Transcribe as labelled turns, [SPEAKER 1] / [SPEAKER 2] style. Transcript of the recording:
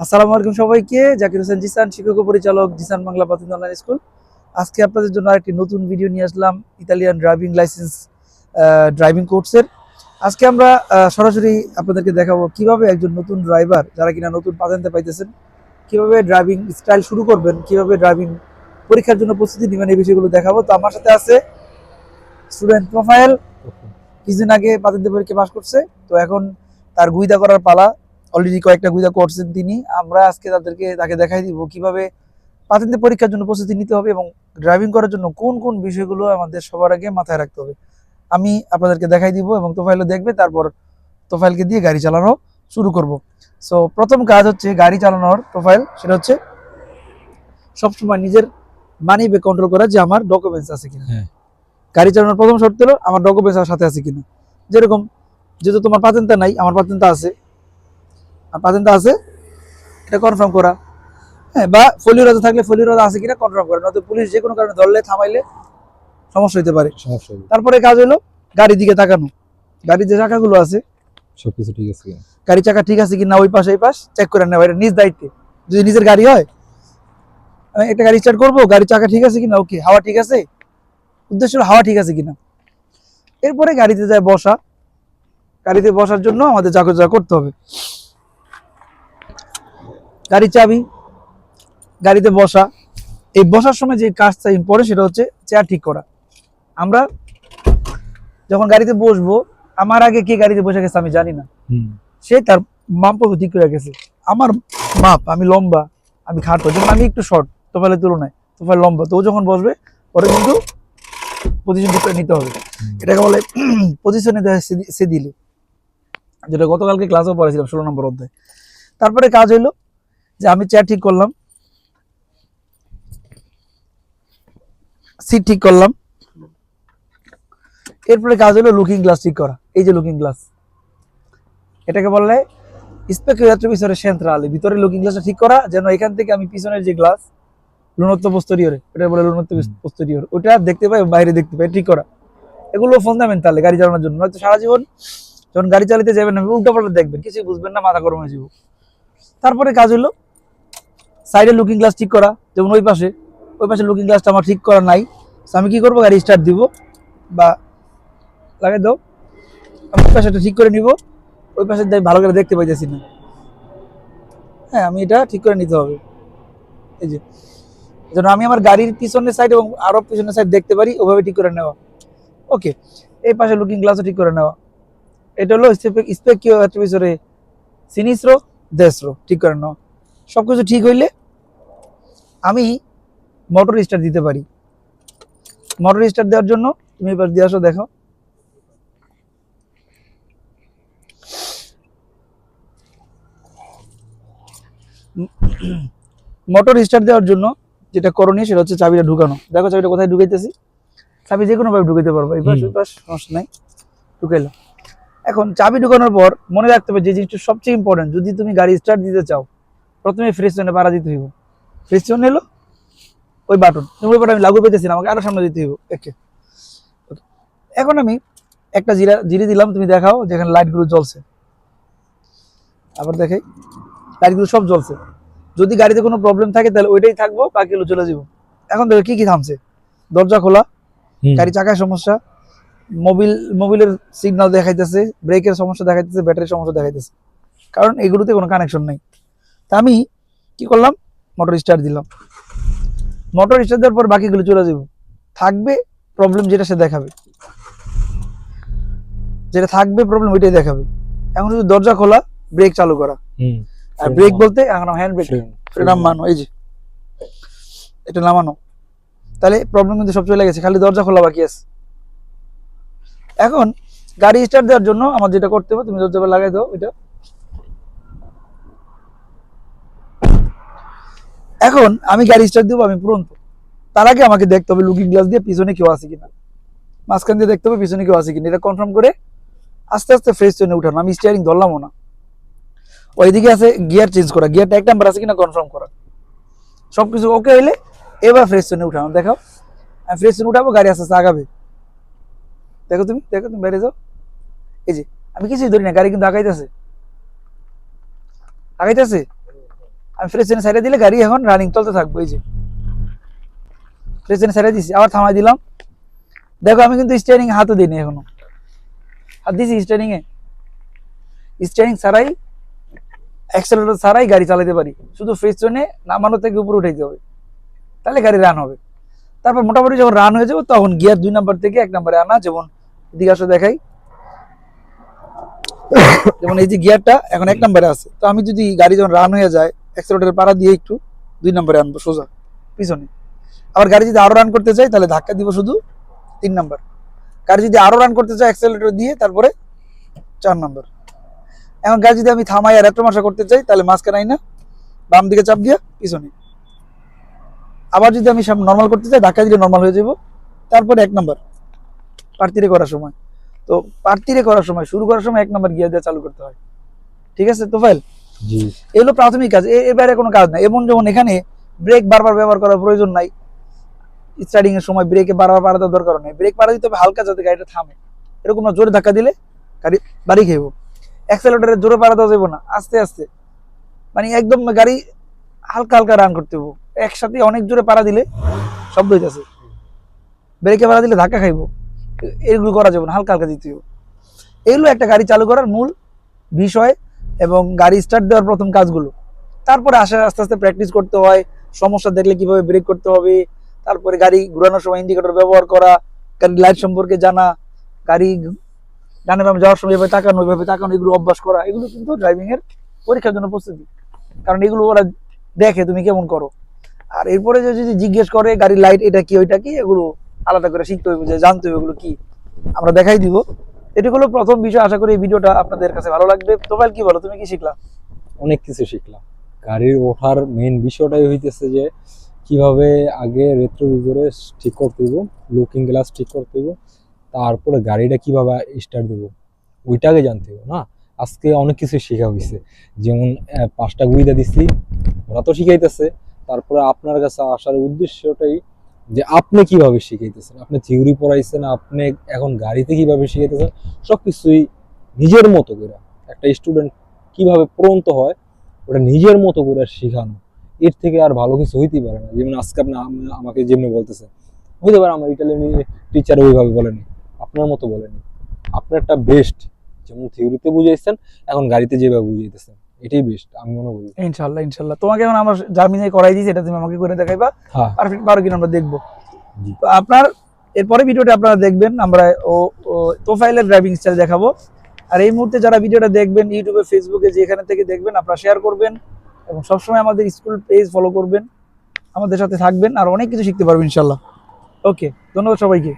[SPEAKER 1] আসসালামু আলাইকুম সবাইকে। জাকির হোসেন জিসান শিক্ষক পরিচালক জিসান বাংলা প্রাথমিক অনলাইন স্কুল আজকে আপনাদের জন্য আরেকটি নতুন ভিডিও নিয়ে আসলাম ইতালিয়ান ড্রাইভিং লাইসেন্স ড্রাইভিং কোর্সের আজকে আমরা সরাসরি আপনাদেরকে দেখাবো কীভাবে একজন নতুন ড্রাইভার যারা কিনা নতুন পাতেন্তে পাইতেছেন কীভাবে ড্রাইভিং স্টাইল শুরু করবেন কীভাবে ড্রাইভিং পরীক্ষার জন্য প্রস্তুতি নেবেন এই বিষয়গুলো দেখাবো। তো আমার সাথে আছে স্টুডেন্ট প্রোফাইল কিছুদিন আগে পাতেন্তে পরীক্ষা পাস করছে। তো এখন তার গুইদা করার পালা। অলরেডি কয়েকটা গুইদা করছেন তিনি। আমরা আজকে তাদেরকে তাকে দেখাই দিব কীভাবে পাতেন্তে পরীক্ষার জন্য প্রস্তুতি নিতে হবে এবং ড্রাইভিং করার জন্য কোন কোন বিষয়গুলো আমাদের সবার আগে মাথায় রাখতে হবে। আমি আপনাদেরকে দেখাই দিব এবং তোফাইলও দেখবে তারপর তোফাইলকে দিয়ে গাড়ি চালানো শুরু করব। সো প্রথম কাজ হচ্ছে গাড়ি চালানোর প্রোফাইল সেটা হচ্ছে সবসময় নিজের মানি বে কন্ট্রোল করা যে আমার ডকুমেন্টস আছে কিনা।
[SPEAKER 2] হ্যাঁ।
[SPEAKER 1] গাড়ি চালানোর প্রথম শর্ত হলো আমার ডকুমেন্টস আমার সাথে আছে কিনা। যেরকম যেহেতু তোমার পাতেন্তা নাই আমার পাতেন্তা আছে আর পাতেন্তা আছে? এটা কনফার্ম করা। হ্যাঁ বা ফলিওরাজা থাকলে ফলিওরাজা আছে কিনা কনফার্ম করা। নয়তো পুলিশ যে কোনো কারণে ধরলে থামাইলে সমস্যা হতে পারে।
[SPEAKER 2] সমস্যা
[SPEAKER 1] তারপরে কাজ হলো গাড়ির দিকে তাকানো। গাড়ির যে চাকাগুলো আছে
[SPEAKER 2] সবকিছু ঠিক আছে
[SPEAKER 1] গাড়ি চাকা ঠিক আছে কিনা ওই পাশে এই পাশ চেক করে নেওয়া। এটা নিজ দায়িত্বে। যদি নিজের গাড়ি হয় আমি একটা গাড়ি স্টার্ট করব গাড়ির চাকা ঠিক আছে কিনা ওকে হাওয়া ঠিক আছে? উদ্দেশ্য হলো হাওয়া ঠিক আছে কিনা। এরপরে গাড়িতে যায় বসা। গাড়িতে বসার জন্য আমাদের যা যা করতে হবে। গাড়ির চাবি গাড়িতে বসা। এই বসার সময় যে কাজটা ইম্পর্টেন্ট সেটা হচ্ছে চেয়ার ঠিক করা। আমরা যখন গাড়িতে বসবো আমার আগে কে গাড়িতে বসে গেছে আমি জানি না। সে তার মাপ ঠিক করে গেছে। আমার মাপ আমি লম্বা আমি খাটো যেমন আমি একটু শর্ট তোফালের তুলনায় তোফাল লম্বা তো ও যখন বসবে ওরা কিন্তু পজিশন ঠিক করে নিতে হবে। এটাকে বলে পজিশনে সে দিলে। যেটা গতকালকে ক্লাসেও পড়েছিলাম ষোলো নম্বর অধ্যায়। তারপরে কাজ হইল যে আমি চেয়ার ঠিক করলাম। সিট ঠিক করলাম। এরপরে কাজ হলো লুকিং গ্লাস ঠিক করা। এই যে লুকিং গ্লাস এটাকে বললে স্পেকুলেটর পিছনে সেন্ট্রাল ভিতরে লুকিং গ্লাসটা ঠিক করা যেন এখান থেকে আমি পিছনের যে গ্লাস লুনত্ব পোস্টেরিয়রে এটা বলে লুনত্ব
[SPEAKER 2] হুম।
[SPEAKER 1] পোস্টেরিয়র ওটা দেখতে পাই বাইরে দেখতে পাই ঠিক করা। এগুলো ফান্ডামেন্টাল গাড়ি চালানোর জন্য। নয়তো সারা জীবন যখন গাড়ি চালাতে যাবেন না উল্টো পাল্টা দেখবেন কিছুই বুঝবেন না মাথা গরম হয়ে যাব। তারপরে কাজ হলো সাইডে লুকিং গ্লাস ঠিক করা, যেমন ওই পাশে। ওই পাশে লুকিং গ্লাসটা আমার ঠিক করা নাই। আমি কি করব? গাড়ি স্টার্ট দিব বা লাগাই দাও। আমি ওই পাশেটা ঠিক করে নিব। ওই পাশে ভালো করে দেখতে পাইতেছি না। হ্যাঁ আমি এটা ঠিক করে নিতে হবে। এই যে যেন আমি আমার গাড়ির পিছনের সাইড এবং আরও পিছনের সাইড দেখতে পারি, ওভাবে ঠিক করে নেওয়া। ওকে এই পাশে লুকিং গ্লাসও ঠিক করে নেওয়া। এটা হলো স্পেকিও ভিতরে সিনিসরো দেশরো ঠিক করে নেওয়া। সব কিছু ঠিক হইলে আমি মোটর স্টার্ট দিতে পারি। মোটর স্টার্ট দেওয়ার জন্য তুমি এবার দিয়ে আসো দেখো। মোটর স্টার্ট দেওয়ার জন্য যেটা করণীয় সেটা হচ্ছে চাবিটা ঢুকানো। দেখো চাবিটা কোথায় ঢুকাইতেছি? চাবি যে কোনোভাবে ঢুকাইতে পারব। এই পাশ ওই পাশ সমস্যা নাই। ঢুকাইলো। এখন চাবি ঢুকানোর পর মনে রাখতে হবে যে জিনিসটা সবচেয়ে ইম্পর্টেন্ট যদি তুমি গাড়ি স্টার্ট দিতে চাও প্রথমে ফ্রেশ জোনে পাড়া দিতে হইব। জোন এলো ওই বাটন বাটন আমি লাগু পেতেছি না আমাকে আরও সামনে দিতে একে এখন আমি একটা জিরা জিরে দিলাম তুমি দেখাও যেখানে লাইটগুলো জ্বলছে। আবার দেখাই। লাইটগুলো সব জ্বলছে। যদি গাড়িতে কোনো প্রবলেম থাকে তাহলে ওইটাই থাকব বাকিগুলো চলে যাব। এখন দেখো কি কি থামছে। দরজা খোলা। গাড়ি চাকায় সমস্যা মোবিল মোবিলের সিগন্যাল দেখাইতেছে ব্রেকের সমস্যা দেখাইতেছে ব্যাটারির সমস্যা দেখাইতেছে। কারণ এগুলোতে কোনো কানেকশন নেই। তা আমি কি করলাম? মোটর স্টার্ট দিলাম। মোটর স্টার্ট দেওয়ার পর বাকিগুলো চলে যাব থাকবে প্রবলেম যেটা সে দেখাবে। যেটা থাকবে প্রবলেম ওইটাই দেখাবে। এখন শুধু দরজা খোলা ব্রেক চালু করা।
[SPEAKER 2] হুম
[SPEAKER 1] আর ব্রেক বলতে এখন হ্যান্ড ব্রেক নামানো এই যে। এটা নামানো। তাহলে প্রবলেম কিন্তু সব চলে গেছে খালি দরজা খোলা বাকি আছে। এখন গাড়ি স্টার্ট দেওয়ার জন্য আমার যেটা করতে হবে তুমি দরজা লাগাই দাও এটা এখন আমি গাড়ি স্টার্ট দেবো, আমি পুরন্ত তার আগে আমাকে দেখতে হবে লুকিং গ্লাস দিয়ে পিছনে কেউ আছে কিনা। মাঝখান দিয়ে দেখতে হবে পিছনে কেউ আছে কিনা। এটা কনফার্ম করে আস্তে আস্তে ফ্রেশ জন্য উঠানো। আমি স্টিয়ারিং ধরলামও না। ওইদিকে আছে গিয়ার চেঞ্জ করা। গিয়ারটা এক নাম্বার আছে কিনা কনফার্ম করা। সবকিছু ওকে হইলে এবার ফ্রেশ জন্য উঠানো। দেখাও। আমি ফ্রেশ জন্য উঠাবো, গাড়ি আস্তে আস্তে আগাবে। দেখো তুমি দেখো তুমি, বাইরে যাও। এই যে, আমি কিছুই ধরি না, গাড়ি কিন্তু আগাইতেছে। আগাইতেছে? আমি ফ্রেশ ট্রেনে সাইডে দিলে গাড়ি এখন রানিং চলতে থাকব, এই যে। ফ্রেশ ট্রেনে সাইডে দিছি, আবার থামাই দিলাম। দেখো, আমি কিন্তু স্টিয়ারিং হাতও দিইনি এখনও। হাত দিছি স্টিয়ারিং এ। স্টিয়ারিং ছাড়াই অ্যাক্সেলেটর ছাড়াই গাড়ি চালাতে পারি। শুধু ফ্রেশ ট্রেনে নামানো থেকে উপরে উঠাইতে হবে। তাহলে গাড়ি রান হবে। তারপর মোটামুটি যখন রান হয়ে যাবে, তখন গিয়ার দুই নাম্বার থেকে এক নাম্বারে আনা, যেমন এদিকে দেখাই। যেমন এই যে গিয়ারটা এখন এক নম্বরে আছে। তো আমি যদি গাড়ি যখন রান হয়ে যায় অ্যাক্সেলেটরের পাড়া দিয়ে একটু দুই নম্বরে আনব সোজা, পিছনে। আবার গাড়ি যদি আরও রান করতে চাই, তাহলে ধাক্কা দিব শুধু তিন নম্বর। গাড়ি যদি আরও রান করতে চাই অ্যাক্সেলেটর দিয়ে তারপরে চার নম্বর। এখন গাড়ি যদি আমি থামাই আর মাসা করতে চাই, তাহলে মাঝখানে না বাম দিকে চাপ দিয়া পিছনে। আবার যদি আমি সব নর্মাল করতে চাই, ধাক্কা দিলে নর্মাল হয়ে যাব। তারপরে এক নম্বর প্রার্থীরে করার সময়। তো প্রার্থীরে করার সময়, শুরু করার সময় এক নম্বর গিয়ার দিয়ে চালু করতে হয়। ঠিক আছে তো ফাইল এগুলো প্রাথমিক কাজ এর বাইরে কোনো কাজ নাই। এবং যেমন এখানে ব্রেক বারবার ব্যবহার করার প্রয়োজন নাই। স্টার্টিং এর সময় ব্রেকে বারবার দেওয়ার দরকার নেই। ব্রেক পাড়া দিতে হবে, হালকা যাতে গাড়িটা থামে। এরকম না, জোরে ধাক্কা দিলে গাড়ি বাড়ি খেয়ে অ্যাক্সেলেটারে জোরে পাড়া দেওয়া যাবে না, আস্তে আস্তে। মানে একদম গাড়ি হালকা হালকা রান করতে হবে। একসাথে অনেক জোরে পাড়া দিলে শব্দ হইতেছে। ব্রেকে পাড়া দিলে ধাক্কা খাইবো। এগুলো করা যাবে না, হালকা হালকা দিতে হবে। এগুলো একটা গাড়ি চালু করার মূল বিষয় এবং গাড়ি স্টার্ট দেওয়ার প্রথম কাজগুলো। তারপরে আসে, আস্তে আস্তে প্র্যাকটিস করতে হয়, সমস্যা দেখলে কীভাবে ব্রেক করতে হবে, তারপরে গাড়ি ঘোরানোর সময় ইন্ডিকেটর ব্যবহার করা, গাড়ির লাইট সম্পর্কে জানা, গাড়ি ডানে বামে যাওয়ার সময় এভাবে তাকানো এভাবে তাকানো, এগুলো অভ্যাস করা, এগুলো কিন্তু ড্রাইভিং এর পরীক্ষার জন্য প্রস্তুতি। কারণ এগুলো ওরা দেখে, তুমি কেমন করো। আর এরপরে যদি জিজ্ঞেস করে গাড়ির লাইট এটা কি, ওইটা কি, এগুলো আলাদা করে শিখতে হবে যে জানতে হবে এগুলো কি। আমরা দেখাই দিব। এটি হলো প্রথম বিষয়। আশা করি এই ভিডিওটা আপনাদের কাছে ভালো লাগবে। তোফাইল কি বলো? তুমি কি শিখলা?
[SPEAKER 2] অনেক কিছু শিখলাম। গাড়ির ওঠার মেন বিষয়টাই হইতেছে যে, কীভাবে আগে রেট্রোভিজরে ঠিক করতে হইব লুকিং গ্লাস ঠিক করতে হইব, তারপরে গাড়িটা কীভাবে স্টার্ট দেবো, ওইটাকে জানতে হবে না? আজকে অনেক কিছু শেখা হয়েছে যেমন পাঁচটা গুইদা দিছি, ওরা তো শিখাইতেছে, তারপরে আপনার কাছে আসার উদ্দেশ্যটাই যে আপনি কীভাবে শিখাইতেছেন? আপনি থিওরি পড়াইছেন, আপনি এখন গাড়িতে কীভাবে শিখাইতেছেন? সবকিছুই নিজের মতো করে একটা স্টুডেন্ট কীভাবে প্রন্ত হয়, ওটা নিজের মতো করে শেখানো। এর থেকে আর ভালো কিছু হইতেই পারে না। যেমন আজকে আপনি আমাকে যেমনি বলতেছেন হইতে পারে আমার ইটালিয়ান টিচার ওইভাবে বলেনি, আপনার মতো বলেনি। আপনারটা বেস্ট যেমন থিওরিতে বুঝাইছেন, এখন গাড়িতে যেভাবে বুঝাইতেছেন। এটাই বেস্ট আমি মনে করি।
[SPEAKER 1] ইনশাল্লাহ ইনশাল্লাহ। তোমাকে এখন আমার জামিনে করাই দিয়েছি এটা তুমি আমাকে করে দেখাইবা। পারফেক্ট পারো কিনা আমরা দেখব। তো আপনার এরপরে ভিডিওটা আপনারা দেখবেন আমরা ও ও তোফাইলের ড্রাইভিং স্টাইল দেখাবো। আর এই মুহূর্তে যারা ভিডিওটা দেখবেন ইউটিউবে ফেসবুকে যেখানে থেকে দেখবেন আপনারা শেয়ার করবেন এবং সবসময় আমাদের স্কুল পেজ ফলো করবেন আমাদের সাথে থাকবেন আর অনেক কিছু শিখতে পারবেন ইনশাল্লাহ। ওকে ধন্যবাদ সবাইকে।